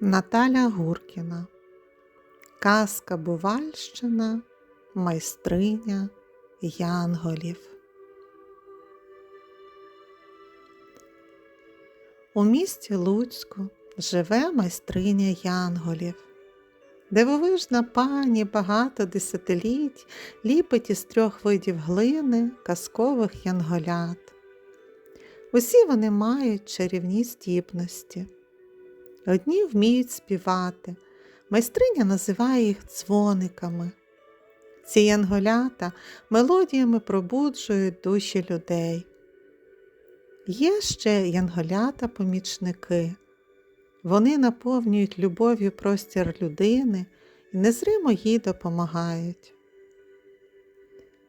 Наталя Гуркіна Казка Бувальщина, майстриня Янголів. У місті Луцьку живе майстриня Янголів. Дивовижна пані багато десятиліть ліпить із трьох видів глини казкових янголят. Усі вони мають чарівні здібності. Одні вміють співати, майстриня називає їх дзвониками. Ці янголята мелодіями пробуджують душі людей. Є ще янголята-помічники. Вони наповнюють любов'ю простір людини і незримо їй допомагають.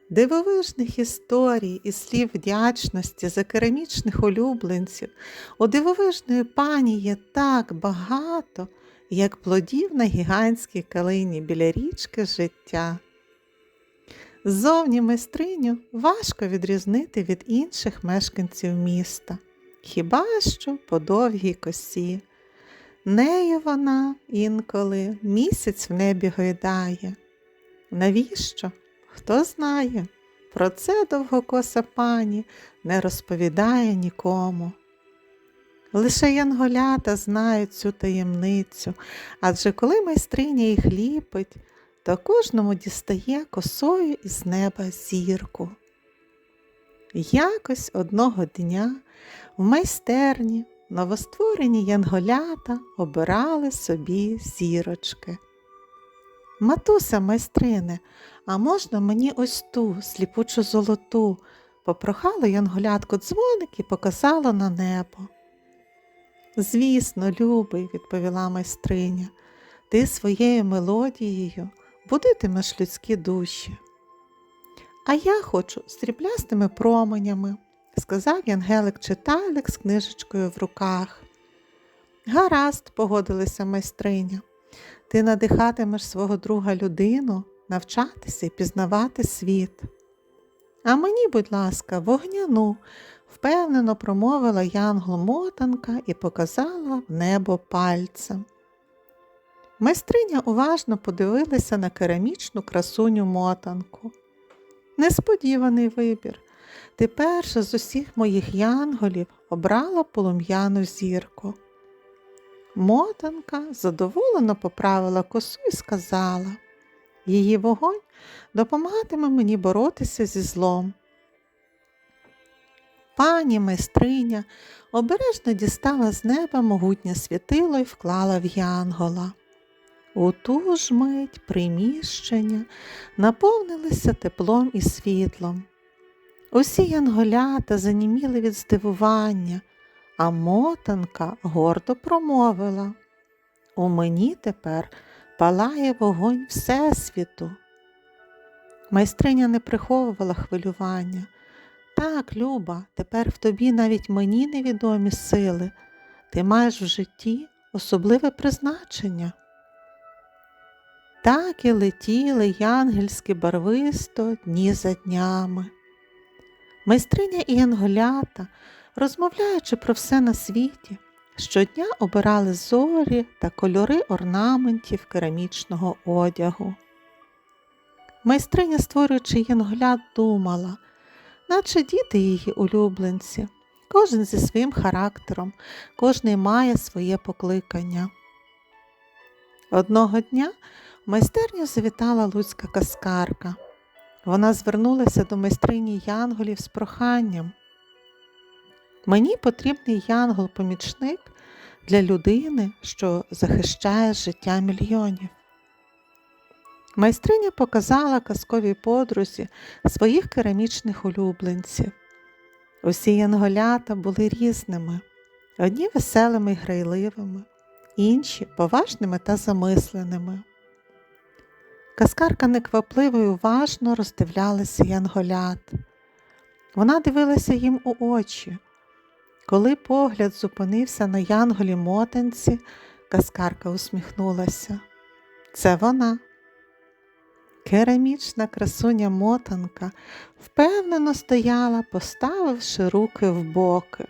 Дивовижних історій і слів вдячності за керамічних улюбленців у дивовижної пані є так багато, як плодів на гігантській калині біля річки життя. Ззовні майстриню важко відрізнити від інших мешканців міста, хіба що по довгій косі. Нею вона інколи місяць в небі гойдає. Навіщо? Хто знає, про це довгокоса пані не розповідає нікому. Лише янголята знають цю таємницю, адже коли майстриня їх ліпить, то кожному дістає косою із неба зірку. Якось одного дня в майстерні новостворені янголята обирали собі зірочки. Матуся майстрине, а можна мені ось ту сліпучу золоту? попрохала янголятку дзвоник і показала на небо. Звісно, любий, відповіла майстриня, ти своєю мелодією будитимеш людські душі. А я хочу сріблястими променями, сказав Янгелик читайлик з книжечкою в руках. Гаразд, погодилася майстриня. Ти надихатимеш свого друга людину навчатися і пізнавати світ. А мені, будь ласка, вогняну, впевнено промовила янгол мотанка і показала в небо пальцем. Майстриня уважно подивилася на керамічну красуню мотанку. Несподіваний вибір. Ти перша з усіх моїх янголів обрала полум'яну зірку. Мотанка задоволено поправила косу і сказала її вогонь допомагатиме мені боротися зі злом. Пані майстриня обережно дістала з неба могутнє світило і вклала в янгола. У ту ж мить приміщення наповнилися теплом і світлом. Усі янголята заніміли від здивування, а мотанка гордо промовила У мені тепер палає вогонь Всесвіту. Майстриня не приховувала хвилювання. Так, Люба, тепер в тобі навіть мені невідомі сили, ти маєш в житті особливе призначення. Так і летіли янгельські барвисто дні за днями. Майстриня і янголята, розмовляючи про все на світі, щодня обирали зорі та кольори орнаментів керамічного одягу. Майстриня, створюючи янголят, думала, наче діти її улюбленці, кожен зі своїм характером, кожний має своє покликання. Одного дня в майстерню завітала луцька каскарка. Вона звернулася до майстрині янголів з проханням. Мені потрібний янгол-помічник для людини, що захищає життя мільйонів. Майстриня показала казковій подрузі своїх керамічних улюбленців. Усі янголята були різними, одні веселими й грайливими, інші поважними та замисленими. Каскарка неквапливо й уважно роздивлялася янголят. Вона дивилася їм у очі. Коли погляд зупинився на янголі мотанці, каскарка усміхнулася. Це вона. Керамічна красуня мотанка впевнено стояла, поставивши руки в боки.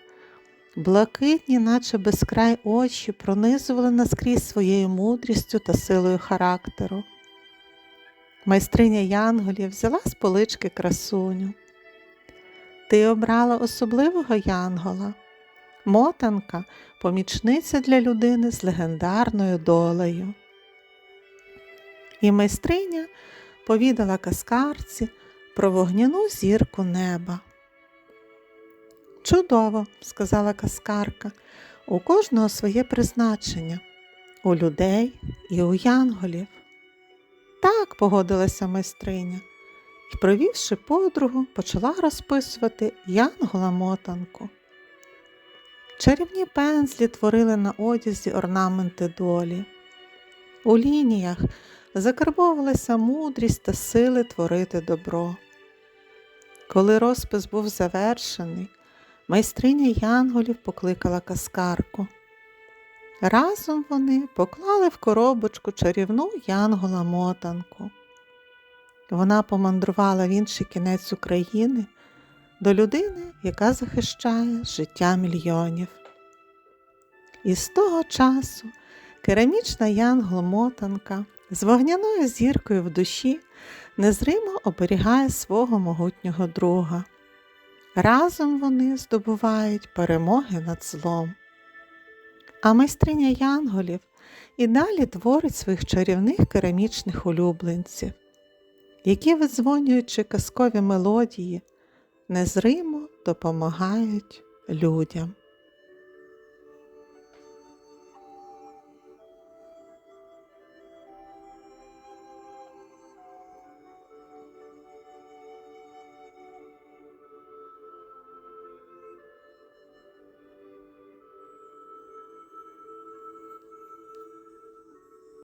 Блакитні, наче безкрай очі, пронизували наскрізь своєю мудрістю та силою характеру. Майстриня Янголів взяла з полички красуню. Ти обрала особливого янгола, мотанка, помічниця для людини з легендарною долею. І майстриня повідала каскарці про вогняну зірку неба. Чудово, сказала каскарка, у кожного своє призначення, у людей і у янголів. Так, погодилася майстриня і, провівши подругу, почала розписувати янгола мотанку. Чарівні пензлі творили на одязі орнаменти долі. У лініях закарбовувалася мудрість та сили творити добро. Коли розпис був завершений, майстриня янголів покликала каскарку. Разом вони поклали в коробочку чарівну янгола мотанку. Вона помандрувала в інший кінець України до людини, яка захищає життя мільйонів. І з того часу керамічна янгол-мотанка з вогняною зіркою в душі незримо оберігає свого могутнього друга. Разом вони здобувають перемоги над злом. А майстриня янголів і далі творить своїх чарівних керамічних улюбленців, які, видзвонюючи казкові мелодії, незримо допомагають людям.